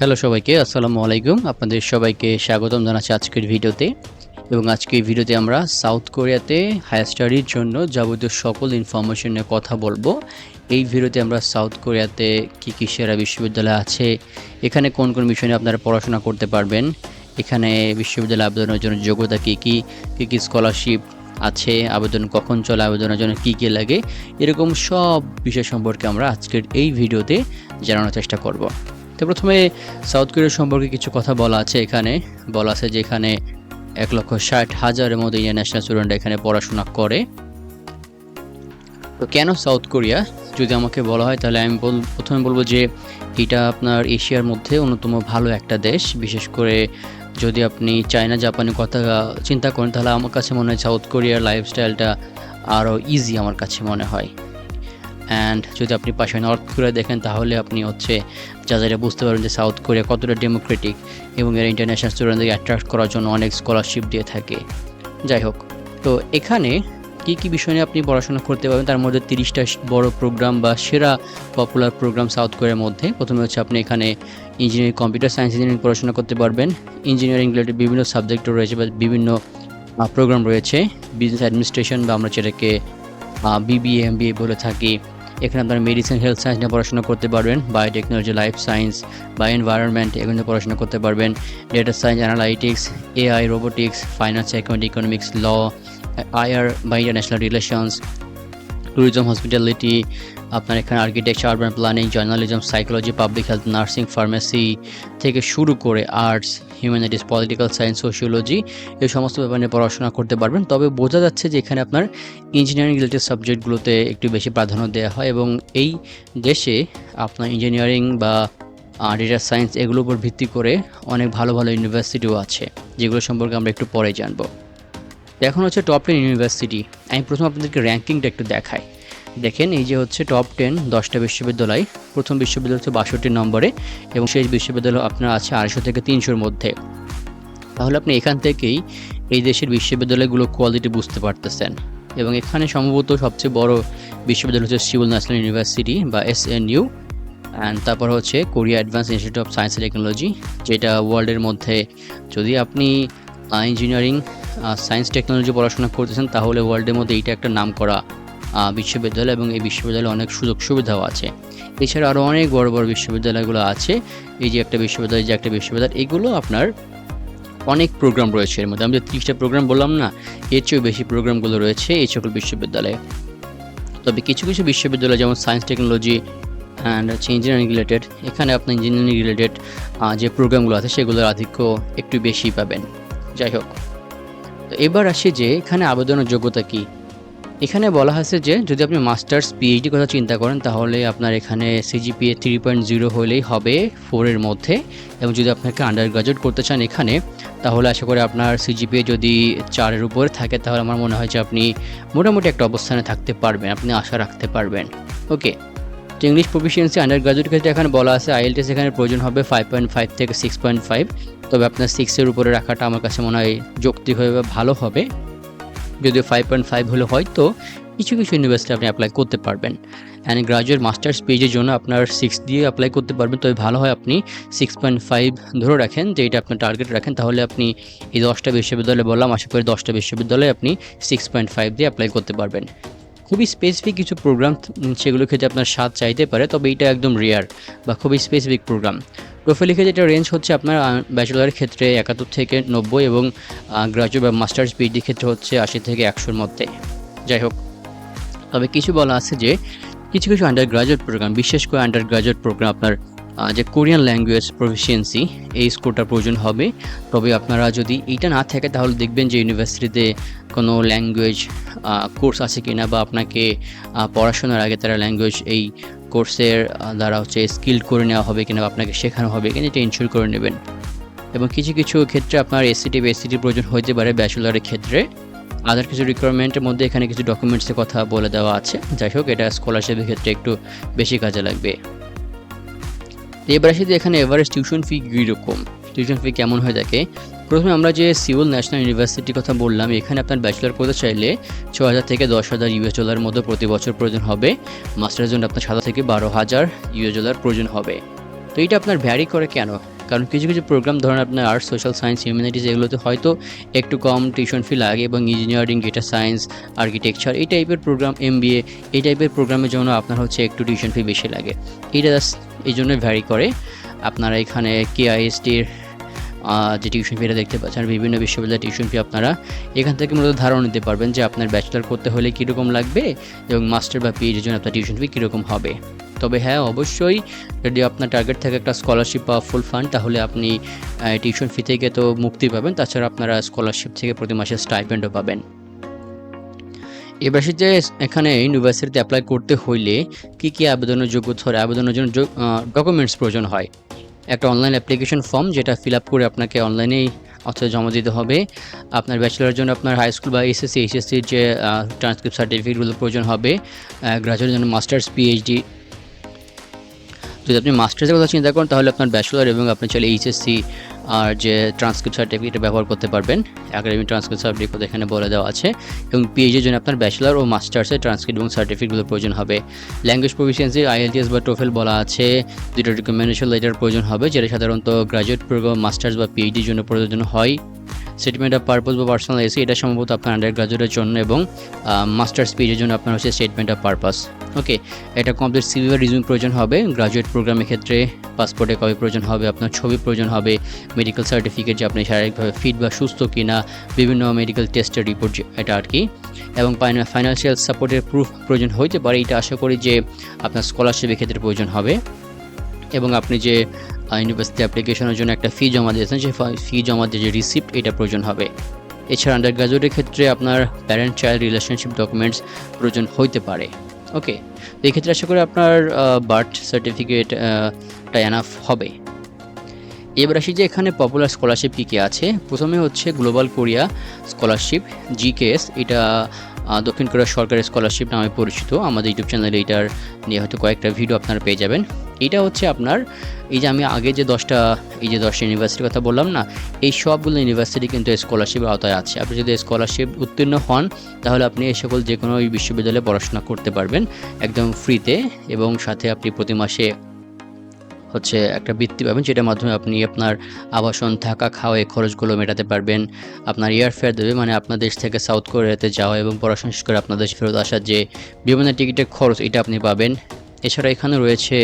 Hello সবাইকে, আসসালামু আলাইকুম। আপনাদের সবাইকে স্বাগতম জানাচ্ছি আজকের ভিডিওতে। এবং আজকের ভিডিওতে আমরা সাউথ কোরিয়াতে হায়ার স্টাডির জন্য যাবতীয় সকল ইনফরমেশন নিয়ে কথা বলব। এই ভিডিওতে আমরা সাউথ কোরিয়াতে কী কী সেরা বিশ্ববিদ্যালয় আছে, এখানে কোন কোন বিষয় নিয়ে আপনারা পড়াশোনা করতে পারবেন, এখানে বিশ্ববিদ্যালয়ে আবেদনের জন্য যোগ্যতা কী কী কী কী স্কলারশিপ আছে, আবেদন কখন চলে, আবেদনের জন্য কী কী লাগে, এরকম সব বিষয় সম্পর্কে আমরা আজকের এই ভিডিওতে জানানোর চেষ্টা করব। তো প্রথমে সাউথ কোরিয়া সম্পর্কে কিছু কথা বলা আছে এখানে। বলা আছে যে এখানে এক লক্ষ ষাট হাজারের মতো ইন্টারন্যাশনাল স্টুডেন্ট এখানে পড়াশোনা করে। তো কেন সাউথ কোরিয়া? যদি আমাকে বলা হয় তাহলে আমি বল প্রথমে বলব যে এটা আপনার এশিয়ার মধ্যে অন্যতম ভালো একটা দেশ। বিশেষ করে যদি আপনি চায়না, জাপানের কথা চিন্তা করেন তাহলে আমার কাছে মনে হয় সাউথ কোরিয়ার লাইফস্টাইলটা আরও ইজি আমার কাছে মনে হয়। অ্যান্ড যদি আপনি পাশে নর্থ কোরিয়া দেখেন, তাহলে আপনি হচ্ছে যা যারা বুঝতে পারবেন যে সাউথ কোরিয়া কতটা ডেমোক্রেটিক এবং এর ইন্টারন্যাশনাল স্টুডেন্টদেরকে অ্যাট্রাক্ট করার জন্য অনেক স্কলারশিপ দিয়ে থাকে। যাই হোক, তো এখানে কী কী বিষয় নিয়ে আপনি পড়াশোনা করতে পারবেন? তার মধ্যে তিরিশটা বড় প্রোগ্রাম বা সেরা পপুলার প্রোগ্রাম সাউথ কোরিয়ার মধ্যে। প্রথমে হচ্ছে আপনি এখানে ইঞ্জিনিয়ারিং কম্পিউটার সায়েন্স ইঞ্জিনিয়ারিং পড়াশোনা করতে পারবেন। ইঞ্জিনিয়ারিং রিলেটেড বিভিন্ন সাবজেক্ট রয়েছে বা বিভিন্ন প্রোগ্রাম রয়েছে। বিজনেস অ্যাডমিনিস্ট্রেশন বা আমরা যেটাকে বিবিএ এমবিএ বলে থাকি। এখানে আপনারা মেডিসিন হেলথ সায়েন্স নিয়ে পড়াশোনা করতে পারবেন বায়োটেকনোলজি লাইফ সায়েন্স বা এনভায়রনমেন্ট এগুলো পড়াশোনা করতে পারবেন। Data science analytics AI robotics finance account economics law IR বা ইন্টারন্যাশনাল রিলেশনস ট্যুরিজম হসপিটালিটি আপনার এখানে architecture urban planning journalism psychology public health nursing pharmacy থেকে শুরু করে arts humanities political science sociology এই সমস্ত ব্যাপার নিয়ে পড়াশোনা করতে পারবেন। তবে বোঝা যাচ্ছে যে এখানে আপনার ইঞ্জিনিয়ারিং রিলেটেড সাবজেক্টগুলোতে একটু বেশি প্রাধান্য দেওয়া হয় এবং এই দেশে আপনার ইঞ্জিনিয়ারিং বা ডেটা সায়েন্স এগুলোর উপর ভিত্তি করে অনেক ভালো ভালো ইউনিভার্সিটিও আছে, যেগুলো সম্পর্কে আমরা একটু পরে জানব। এখন হচ্ছে টপ টেন ইউনিভার্সিটি আমি প্রথম আপনাদেরকে র্যাঙ্কিংটা একটু দেখাই। দেখেন, এই যে হচ্ছে টপ টেন দশটা বিশ্ববিদ্যালয়। প্রথম বিশ্ববিদ্যালয় হচ্ছে বাষট্টি নম্বরে এবং শেষ বিশ্ববিদ্যালয় আপনার আছে আড়াইশো থেকে তিনশোর মধ্যে। তাহলে আপনি এখান থেকেই এই দেশের বিশ্ববিদ্যালয়গুলো কোয়ালিটি বুঝতে পারতেছেন। এবং এখানে সম্ভবত সবচেয়ে বড় বিশ্ববিদ্যালয় হচ্ছে সিউল ন্যাশনাল ইউনিভার্সিটি বা এস এন ইউ অ্যান্ড তারপর হচ্ছে Korea advance institute of science technology যেটা ওয়ার্ল্ডের মধ্যে। যদি আপনি ইঞ্জিনিয়ারিং সায়েন্স টেকনোলজি পড়াশোনা করতেছেন, তাহলে ওয়ার্ল্ডের মধ্যে এইটা একটা নাম করা বিশ্ববিদ্যালয় এবং এই বিশ্ববিদ্যালয়ে অনেক সুযোগ সুবিধাও আছে। এছাড়া আরও অনেক বড় বড় বিশ্ববিদ্যালয়গুলো আছে। এই যে একটা বিশ্ববিদ্যালয় যে একটা বিশ্ববিদ্যালয়, এগুলো আপনার অনেক প্রোগ্রাম রয়েছে এর মধ্যে। আমি যে ত্রিশটা প্রোগ্রাম বললাম না, এর চেয়েও বেশি প্রোগ্রামগুলো রয়েছে এই সকল বিশ্ববিদ্যালয়ে। তবে কিছু কিছু বিশ্ববিদ্যালয়, যেমন সায়েন্স টেকনোলজি অ্যান্ড হচ্ছে ইঞ্জিনিয়ারিং রিলেটেড এখানে আপনার ইঞ্জিনিয়ারিং রিলেটেড যে প্রোগ্রামগুলো আছে, সেগুলোর আধিক্য একটু বেশি পাবেন। যাই হোক। এবার আসি যে এখানে আবেদনের যোগ্যতা কী। এখানে বলা হয়েছে যে যদি আপনি মাস্টার্স পিএইচডি কথা চিন্তা করেন, তাহলে আপনার এখানে সিজিপিএ থ্রি পয়েন্ট জিরো হলেই হবে ফোরের মধ্যে। এবং যদি আপনাকে আন্ডার গ্রাজুয়েট করতে চান এখানে, তাহলে আশা করি আপনার সিজিপিএ যদি চারের উপরে থাকে, তাহলে আমার মনে হয় যে আপনি মোটামুটি একটা অবস্থানে থাকতে পারবেন, আপনি আশা রাখতে পারবেন। ওকে তো ইংলিশ প্রফিসিয়েন্সি আন্ডার গ্রাজুয়েট ক্ষেত্রে এখানে বলা আছে আইএলটিএস এখানে প্রয়োজন হবে ফাইভ পয়েন্ট ফাইভ থেকে সিক্স পয়েন্ট ফাইভ তবে আপনার সিক্সের উপরে রাখাটা আমার কাছে মনে হয় যৌক্তিকভাবে ভালো হবে। যদি ফাইভ পয়েন্ট ফাইভ হলে হয়তো কিছু কিছু ইউনিভার্সিটি আপনি অ্যাপ্লাই করতে পারবেন। অ্যান্ড গ্রাজুয়েট মাস্টার্স পেজের জন্য আপনার সিক্স দিয়ে অ্যাপ্লাই করতে পারবেন। তবে ভালো হয় আপনি সিক্স পয়েন্ট ফাইভ ধরে রাখেন, যে এটা আপনার টার্গেট রাখেন, তাহলে আপনি এই দশটা বিশ্ববিদ্যালয় বললাম, আশা করি দশটা বিশ্ববিদ্যালয়ে আপনি সিক্স পয়েন্ট ফাইভ দিয়ে অ্যাপ্লাই করতে পারবেন। খুবই স্পেসিফিক কিছু প্রোগ্রাম সেগুলো ক্ষেত্রে আপনার স্বাদ চাইতে পারে, তবে এটা একদম রেয়ার বা খুবই স্পেসিফিক প্রোগ্রাম প্রোফাইল লিখে যেটা রেঞ্জ হচ্ছে আপনার ব্যাচেলারের ক্ষেত্রে একাত্তর থেকে নব্বই এবং গ্রাজুয়েট বা মাস্টার্স পিএইচডির ক্ষেত্রে হচ্ছে আশি থেকে একশোর মধ্যে। যাই হোক, তবে কিছু বলা আছে যে, কিছু কিছু আন্ডার গ্রাজুয়েট প্রোগ্রাম বিশেষ করে আন্ডার গ্রাজুয়েট প্রোগ্রাম আপনার যে কোরিয়ান ল্যাঙ্গুয়েজ প্রফিসিয়েন্সি, এই স্কোরটা প্রয়োজন হবে। তবে আপনারা যদি এইটা না থাকে, তাহলে দেখবেন যে ইউনিভার্সিটিতে কোনো ল্যাঙ্গুয়েজ কোর্স আছে কি না বা আপনাকে পড়াশোনার আগে তারা ল্যাঙ্গুয়েজ এই কোর্সের দ্বারা হচ্ছে স্কিল করে নেওয়া হবে কিনা বা আপনাকে শেখানো হবে কিনা, এটা ইনশিওর করে নেবেন। এবং কিছু কিছু ক্ষেত্রে আপনার এসিটি বা এসিটির প্রয়োজন হতে পারে ব্যাচেলারের ক্ষেত্রে। আদার কিছু রিকোয়ারমেন্টের মধ্যে এখানে কিছু ডকুমেন্টসের কথা বলে দেওয়া আছে। যাই হোক, এটা স্কলারশিপের ক্ষেত্রে একটু বেশি কাজে লাগবে। এবার আসি এখানে এভারেস্ট টিউশন ফি কীরকম? টিউশন ফি কেমন হয়ে থাকে প্রথমে আমরা যে সিউল ন্যাশনাল ইউনিভার্সিটির কথা বললাম, এখানে আপনার ব্যাচেলার করতে চাইলে ছ হাজার থেকে দশ হাজার ইউএস ডলার মতো প্রতি বছর প্রয়োজন হবে। মাস্টারের জন্য আপনার সাত থেকে বারো হাজার ইউএস ডলার প্রয়োজন হবে। তো এটা আপনার ভ্যারি করে কেন? কারণ কিছু কিছু প্রোগ্রাম ধরেন আপনার আর্টস সোশ্যাল সায়েন্স হিউম্যানিটিস এগুলোতে হয়তো একটু কম টিউশন ফি লাগে এবং ইঞ্জিনিয়ারিং ডেটা সায়েন্স আর্কিটেকচার এই টাইপের প্রোগ্রাম এম এই টাইপের প্রোগ্রামের জন্য আপনার হচ্ছে একটু টিউশন ফি বেশি লাগে। এটা জাস্ট এই জন্য ভ্যারি করে। আপনারা এখানে কেআইএসটির যে টিউশন ফিটা দেখতে পাচ্ছেন বিভিন্ন বিশ্ববিদ্যালয়ের টিউশন ফি আপনারা এখান থেকে মূলত ধারণা নিতে পারবেন যে আপনার ব্যাচেলার করতে হলে কীরকম লাগবে এবং মাস্টার বা পিএইচডির জন্য আপনার টিউশন ফি কীরকম হবে। তবে হ্যাঁ অবশ্যই যদি আপনার টার্গেট থাকে একটা স্কলারশিপ বা ফুল ফান্ড তাহলে আপনি টিউশন ফি থেকে তো মুক্তি পাবেন। তাছাড়া আপনারা স্কলারশিপ থেকে প্রতি মাসে স্টাইপেন্ডও পাবেন। এবার যে এখানে ইউনিভার্সিটিতে অ্যাপ্লাই করতে হইলে কি কি আবেদনের যোগ্য আবেদনের জন্য ডকুমেন্টস প্রয়োজন হয়? একটা অনলাইন অ্যাপ্লিকেশন ফর্ম যেটা ফিল আপ করে আপনাকে অনলাইনেই অর্থাৎ জমা দিতে হবে। আপনার ব্যাচেলারের জন্য আপনার হাই স্কুল বা এসএসসি এইচএসসির যে ট্রান্সক্রিপ্ট সার্টিফিকেটগুলো প্রয়োজন হবে। গ্রাজুয়েটের জন্য মাস্টার্স পিএইচডি যদি আপনি মাস্টার্সের কথা চিন্তা করেন, তাহলে আপনার ব্যাচেলার এবং আপনি চাইলে এইচএসসি আর যে ট্রান্সক্রিপ্ট সার্টিফিকেট ব্যবহার করতে পারবেন। একাডেমি ট্রান্সক্রিপ্ট সার্টিফিকেট এখানে বলে দেওয়া আছে। এবং পিএইচডির জন্য আপনার ব্যাচেলার ও মাস্টার্সের ট্রান্সক্রিপ্ট এবং সার্টিফিকেটগুলো প্রয়োজন হবে। ল্যাঙ্গুয়েজ প্রফিসিয়েন্সি আইএলটিএস বা টোফেল বলা আছে। দুটো রিকমেন্ডেশন লেটার প্রয়োজন হবে, যেটা সাধারণত গ্রাজুয়েট প্রোগ্রাম মাস্টার্স বা পিএইচডির জন্য প্রয়োজন হয়। স্টেটমেন্ট অফ পারপোজ বা পার্সোনাল এসি এটা সম্ভবত আপনার আন্ডার গ্রাজুয়েটের জন্য এবং মাস্টার্স পিএইচের জন্য আপনার হচ্ছে স্টেটমেন্ট অফ পারপাস ওকে এটা কমপ্লিট সিভি বা রিজিউম প্রয়োজন হবে গ্রাজুয়েট প্রোগ্রামের ক্ষেত্রে পাসপোর্টে কপি প্রয়োজন হবে, আপনার ছবি প্রয়োজন হবে মেডিকেল সার্টিফিকেট যে আপনি শারীরিকভাবে ফিট বা সুস্থ কিনা, বিভিন্ন মেডিকেল টেস্টের রিপোর্ট এটা আর কি। এবং ফাইন্যান্সিয়াল সাপোর্টের প্রুফ প্রয়োজন হইতে পারে, এটা আশা করি যে আপনার স্কলারশিপের ক্ষেত্রে প্রয়োজন হবে। এবং আপনি যে ইউনিভার্সিটি অ্যাপ্লিকেশনের জন্য একটা ফি জমা দিয়েছেন, সেই ফি জমা দিয়ে যে রিসিপ্ট এটা প্রয়োজন হবে। এছাড়া আন্ডার গ্রাজুয়েটের ক্ষেত্রে আপনার প্যারেন্ট চাইল্ড রিলেশনশিপ ডকুমেন্টস প্রয়োজন হইতে পারে। ওকে তো এই ক্ষেত্রে আশা করি আপনার বার্থ সার্টিফিকেটটা এনাফ হবে। এবার আসি যে এখানে পপুলার স্কলারশিপ কী কী আছে। প্রথমে হচ্ছে গ্লোবাল কোরিয়া স্কলারশিপ জিকেএস এটা দক্ষিণ কোরিয়ার সরকারি স্কলারশিপ নামে পরিচিত। আমাদের ইউটিউব চ্যানেলে এটার নিয়ে হয়তো কয়েকটা ভিডিও আপনারা পেয়ে যাবেন। এটা হচ্ছে আপনার, এই যে আমি আগে যে দশটা, এই যে দশটা ইউনিভার্সিটির কথা বললাম না, এই সবগুলো ইউনিভার্সিটি কিন্তু স্কলারশিপের আওতায় আছে। আপনি যদি স্কলারশিপ উত্তীর্ণ হন, তাহলে আপনি এই সকল যে কোনো বিশ্ববিদ্যালয়ে পড়াশোনা করতে পারবেন, একদম ফ্রিতে এবং সাথে আপনি প্রতি মাসে হচ্ছে একটা বৃত্তি পাবেন, যেটার মাধ্যমে আপনি আপনার আবাসন, থাকা, খাওয়া, এই খরচগুলো মেটাতে পারবেন। আপনার এয়ারফেয়ার দেবে মানে আপনার দেশ থেকে সাউথ কোরিয়াতে যাওয়া এবং পড়াশোনা শেষ করে আপনার দেশ ফেরত আসার যে বিমানের টিকিটের খরচ, এটা আপনি পাবেন। এছাড়া এখানে রয়েছে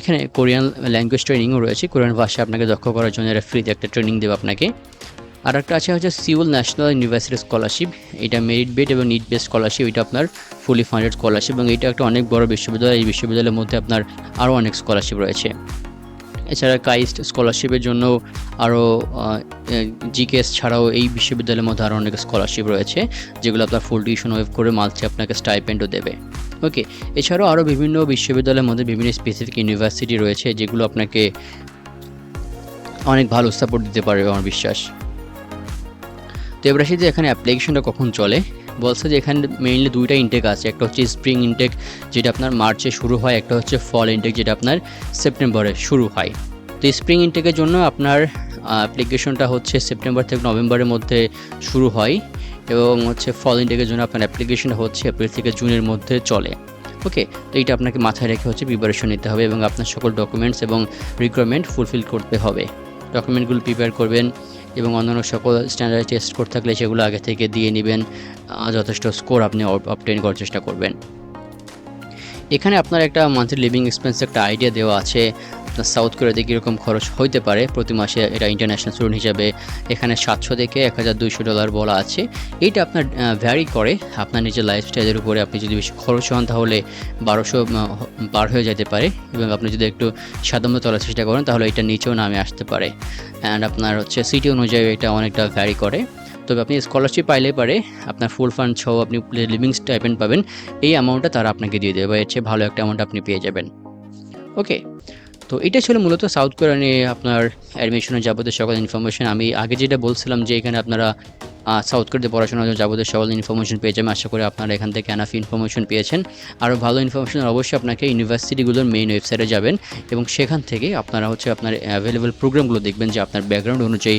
এখানে কোরিয়ান ল্যাঙ্গুয়েজ ট্রেনিংও রয়েছে। কোরিয়ান ভাষা আপনাকে দক্ষ করার জন্য এরা ফ্রিতে একটা ট্রেনিং দেবে আপনাকে। আর একটা আছে হচ্ছে সিউল ন্যাশনাল ইউনিভার্সিটি স্কলারশিপ। এটা মেরিট বেড এবং নিট বেস্ট স্কলারশিপ এটা আপনার ফুলি ফান্ডেড স্কলারশিপ এবং এটা একটা অনেক বড় বিশ্ববিদ্যালয়। এই বিশ্ববিদ্যালয়ের মধ্যে আপনার আরও অনেক স্কলারশিপ রয়েছে। এছাড়া কাইস্ট স্কলারশিপের জন্য আরও জিকেএস ছাড়াও এই বিশ্ববিদ্যালয়ের মধ্যে আরও অনেক স্কলারশিপ রয়েছে, যেগুলো আপনার ফুল টিউশন ওয়েভ করে মালছে আপনাকে স্টাইপেন্ডও দেবে। ওকে এছাড়াও আরও বিভিন্ন বিশ্ববিদ্যালয়ের মধ্যে বিভিন্ন স্পেসিফিক ইউনিভার্সিটি রয়েছে, যেগুলো আপনাকে অনেক ভালো সাপোর্ট দিতে পারবে, আমার বিশ্বাস। তো এবার আসি যে এখানে অ্যাপ্লিকেশনটা কখন চলে। বলছে যে এখানে মেইনলি দুইটা ইনটেক আছে, একটা হচ্ছে স্প্রিং ইনটেক যেটা আপনার মার্চে শুরু হয়, একটা হচ্ছে ফল ইনটেক যেটা আপনার সেপ্টেম্বরে শুরু হয়। তো স্প্রিং ইনটেকের জন্য আপনার অ্যাপ্লিকেশনটা হচ্ছে সেপ্টেম্বর থেকে নভেম্বরের মধ্যে শুরু হয় এবং হচ্ছে ফল ইনটেকের জন্য আপনার অ্যাপ্লিকেশনটা হচ্ছে এপ্রিল থেকে জুনের মধ্যে চলে। ওকে তো এইটা আপনাকে মাথায় রেখে হচ্ছে প্রিপারেশন নিতে হবে এবং আপনার সকল ডকুমেন্টস এবং রিকোয়ারমেন্ট ফুলফিল করতে হবে। ডকুমেন্টগুলো প্রিপেয়ার করবেন এবং অন্যান্য সকল স্ট্যান্ডার্ড টেস্ট করতে থাকলে সেগুলো আগে থেকে দিয়ে নেবেন যথেষ্ট স্কোর আপনি অবটেন করার চেষ্টা করবেন। এখানে আপনার একটা মান্থলি লিভিং এক্সপেন্স একটা আইডিয়া দেওয়া আছে। আপনার সাউথ কোরিয়াতে কীরকম খরচ হইতে পারে? প্রতি মাসে এটা ইন্টারন্যাশনাল স্টুডেন্ট হিসাবে এখানে সাতশো থেকে এক হাজার দুইশো ডলার বলা আছে। এইটা আপনার ভ্যারি করে আপনার নিজের লাইফস্টাইলের উপরে। আপনি যদি বেশি খরচ হন তাহলে বারোশো পার হয়ে যেতে পারে। এবং আপনি যদি একটু সাধারণ চলার চেষ্টা করেন তাহলে এটা নিচেও নামে আসতে পারে। অ্যান্ড আপনার হচ্ছে সিটি অনুযায়ী এটা অনেকটা ভ্যারি করে। তবে আপনি স্কলারশিপ পাইলে পারে। আপনার ফুল ফান্ড সহ আপনি লিভিং স্টাইপেন্ড পাবেন, এই অ্যামাউন্টটা তারা আপনাকে দিয়ে দেবে। বা এর চেয়ে ভালো একটা অ্যামাউন্ট আপনি পেয়ে যাবেন। ওকে তো এটা ছিল মূলত সাউথ কোরিয়া নিয়ে আপনার অ্যাডমিশনের যাবতীয় সকল ইনফরমেশন আমি আগে যেটা বলছিলাম যে এখানে আপনারা সাউথ কোরিয়াতে পড়াশোনার জন্য যাবতীয় সকল ইনফরমেশন পেয়ে যাবেন। আশা করি আপনারা এখান থেকে এনাফ ইনফরমেশন পেয়েছেন। আরও ভালো ইনফরমেশন অবশ্যই আপনাকে ইউনিভার্সিটিগুলোর মেইন ওয়েবসাইটে যাবেন এবং সেখান থেকে আপনারা হচ্ছে আপনার অ্যাভেলেবেল প্রোগ্রামগুলো দেখবেন যে আপনার ব্যাকগ্রাউন্ড অনুযায়ী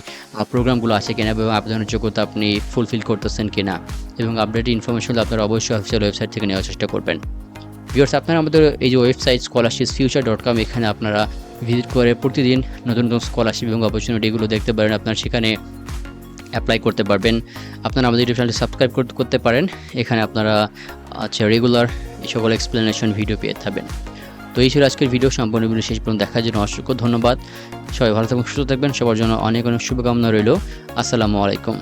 প্রোগ্রামগুলো আছে কিনা এবং আবেদনের যোগ্যতা আপনি ফুলফিল করতেছেন কিনা। এবং আপডেট ইনফরমেশনগুলো আপনারা অবশ্যই অফিসিয়াল ওয়েবসাইট থেকে নেওয়ার চেষ্টা করবেন। ভিউয়ার্স আপনারা আমাদের এই যে website scholarship future dot com এখানে আপনারা ভিজিট করে প্রতিদিন নতুন নতুন স্কলারশিপ এবং অপরচুনিটিগুলো দেখতে পারেন। আপনারা সেখানে অ্যাপ্লাই করতে পারবেন। আপনারা আমাদের ইউটিউব চ্যানেলটি সাবস্ক্রাইব করতে পারেন। এখানে আপনারা আচ্ছা রেগুলার এই সকল এক্সপ্লেনেশন ভিডিও পেয়ে থাকবেন। তো এই ছিল আজকের ভিডিও সম্পূর্ণ ভিডিও শেষ পর্যন্ত দেখার জন্য অসংখ্য ধন্যবাদ। সবাই ভালো থাকবেন সুস্থ থাকবেন। সবার জন্য অনেক অনেক শুভকামনা রইল। আসসালামু আলাইকুম।